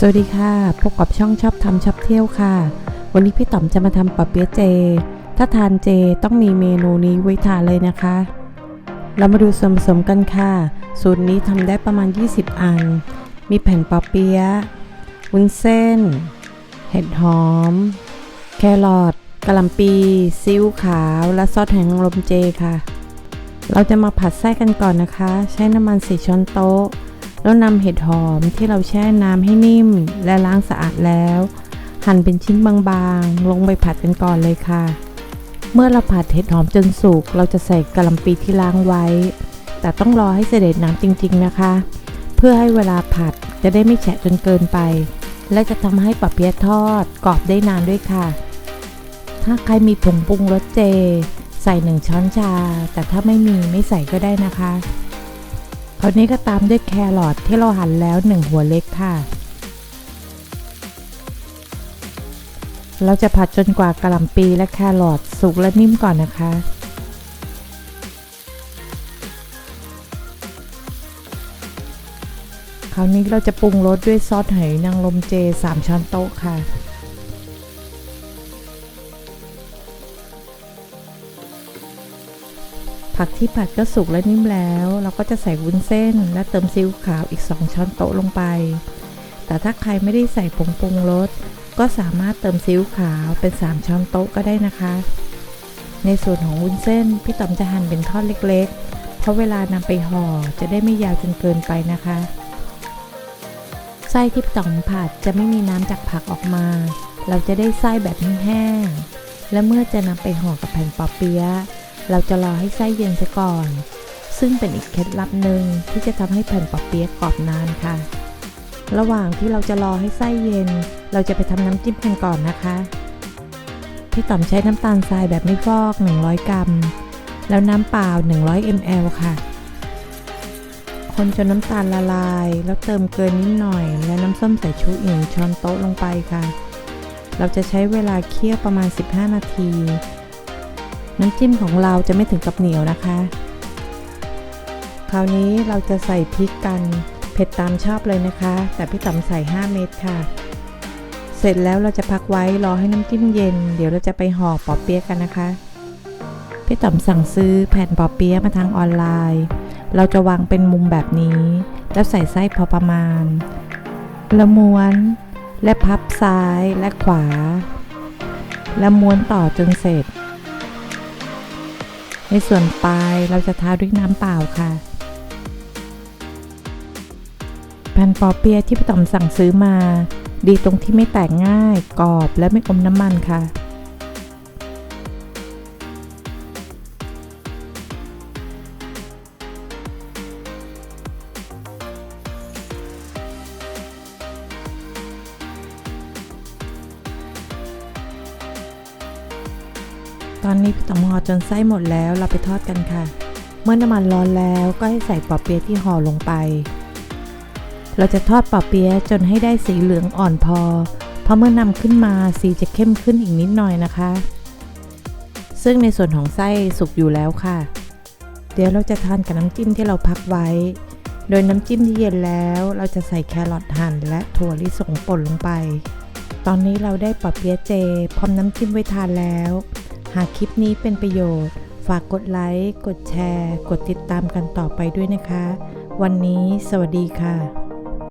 สวัสดีค่ะ พบกับช่องชอบทำชอบเที่ยวค่ะ วันนี้พี่ต๋อมจะมาทำปะเปี๊ยะเจ ถ้าทานเจต้องมีเมนูนี้ไว้ทานเลยนะคะ เรามาดูส่วนผสมกันค่ะ สูตรนี้ทำได้ประมาณ 20 อัน มีแผ่นปะเปี๊ยะวุ้นเส้น เห็ดหอม แครอทกะหล่ำปีซีอิ๊วขาว และซอสแห้งลมเจค่ะ เราจะมาผัดไส้กันก่อนนะคะ ใช้น้ำมันสี่ช้อนโต๊ะ แล้วนำเห็ดหอมที่เราแช่น้ำให้นิ่ม และล้างสะอาดแล้ว หั่นเป็นชิ้นบางๆ ลงไปผัดกันก่อนเลยค่ะ เมื่อเราผัดเห็ดหอมจนสุกเราจะใส่กะหล่ำปีที่ล้างไว้ แต่ต้องรอให้เสด็จน้ำจริงๆนะคะ เพื่อให้เวลาผัดจะได้ไม่แฉะจนเกินไป และจะทำให้ปะเปี๊ยะทอดกรอบได้นานด้วยค่ะ ถ้าใครมีผงปรุงรสเจ ใส่หนึ่งช้อนชา แต่ถ้าไม่มีไม่ใส่ก็ได้นะคะ คราวนี้ก็ตามด้วยแครอทที่เราหั่นแล้ว 1 หัวเล็กค่ะ เราจะผัดจนกว่ากระหล่ำปีและแครอทสุกและนิ่มก่อนนะคะ คราวนี้เราจะปรุงรสด้วยซอสหอยนางรมเจ 3 ช้อนโต๊ะค่ะ ผักที่ผัดก็สุกและนิ่มแล้ว เราก็จะใส่วุ้นเส้น และเติมซีอิ๊วขาวอีก 2 ช้อนโต๊ะลงไป แต่ถ้าใครไม่ได้ใส่ผงปรุงรสก็สามารถเติมซีอิ๊วขาวเป็น 3 ช้อนโต๊ะก็ได้นะคะ ในส่วนของวุ้นเส้นพี่ต๋อมจะหั่นเป็นท่อนเล็กๆ เพราะเวลานำไปห่อจะได้ไม่ยาวจนเกินไปนะคะไส้ที่พี่ต๋อมผัดจะไม่มีน้ำจากผักออกมา เราจะได้ไส้แบบแห้งๆและเมื่อจะนำไปห่อกับแผ่นปอเปี๊ยะ เราจะรอให้ไส้เย็นซะก่อน ซึ่งเป็นอีกเคล็ดลับหนึ่งที่จะทำให้แผ่นปอเปี๊ยะกรอบนานค่ะ ระหว่างที่เราจะรอให้ไส้เย็น เราจะไปทำน้ำจิ้มกันก่อนนะคะพี่ต๋อมใช้น้ำตาลทรายแบบไม่ฟอก 100 กรัม แล้วน้ำเปล่า 100 ml ค่ะ คนจนน้ำตาลละลาย แล้วเติมเกลือนิดหน่อย และน้ำส้มสายชูอีกหนึ่งช้อนโต๊ะลงไปค่ะ เราจะใช้เวลาเคี่ยวประมาณ 15 นาที น้ำจิ้มของเราจะไม่ถึงกับเหนียวนะคะ คราวนี้เราจะใส่พริกกันเผ็ดตามชอบเลยนะคะ แต่พี่ต๋อมใส่ 5 เม็ดค่ะ เสร็จแล้วเราจะพักไว้รอให้น้ำจิ้มเย็น เดี๋ยวเราจะไปห่อปอเปี๊ยะกันนะคะ พี่ต๋อมสั่งซื้อแผ่นปอเปี๊ยะมาทางออนไลน์ เราจะวางเป็นมุมแบบนี้ แล้วใส่ไส้พอประมาณแล้วม้วนและพับซ้ายและขวา แล้วม้วนต่อจนเสร็จ ในส่วนปลายเราจะทาด้วยน้ำเปล่าค่ะ แผ่นปอเปียะที่พี่ต๋อมสั่งซื้อมา ดีตรงที่ไม่แตกง่าย กรอบและไม่อมน้ำมันค่ะ ตอนนี้พี่ต๋อมห่อจนไส้หมดแล้วเราไปทอดกันค่ะ เมื่อน้ำมันร้อนแล้วก็ให้ใส่ปอเปี๊ยะที่ห่อลงไป เราจะทอดปอเปี๊ยะจนให้ได้สีเหลืองอ่อนพอ เพราะเมื่อนำขึ้นมาสีจะเข้มขึ้นอีกนิดหน่อยนะคะ ซึ่งในส่วนของไส้สุกอยู่แล้วค่ะ เดี๋ยวเราจะทานกับน้ำจิ้มที่เราพักไว้ โดยน้ำจิ้มที่เย็นแล้วเราจะใส่แครอทหั่นและถั่วลิสงป่นลงไป ตอนนี้เราได้ปอเปี๊ยะเจ พร้อมน้ำจิ้มไว้ทานแล้ว หากคลิปนี้เป็นประโยชน์ ฝากกดไลค์ กดแชร์ กดติดตามกันต่อไปด้วยนะคะ วันนี้สวัสดีค่ะ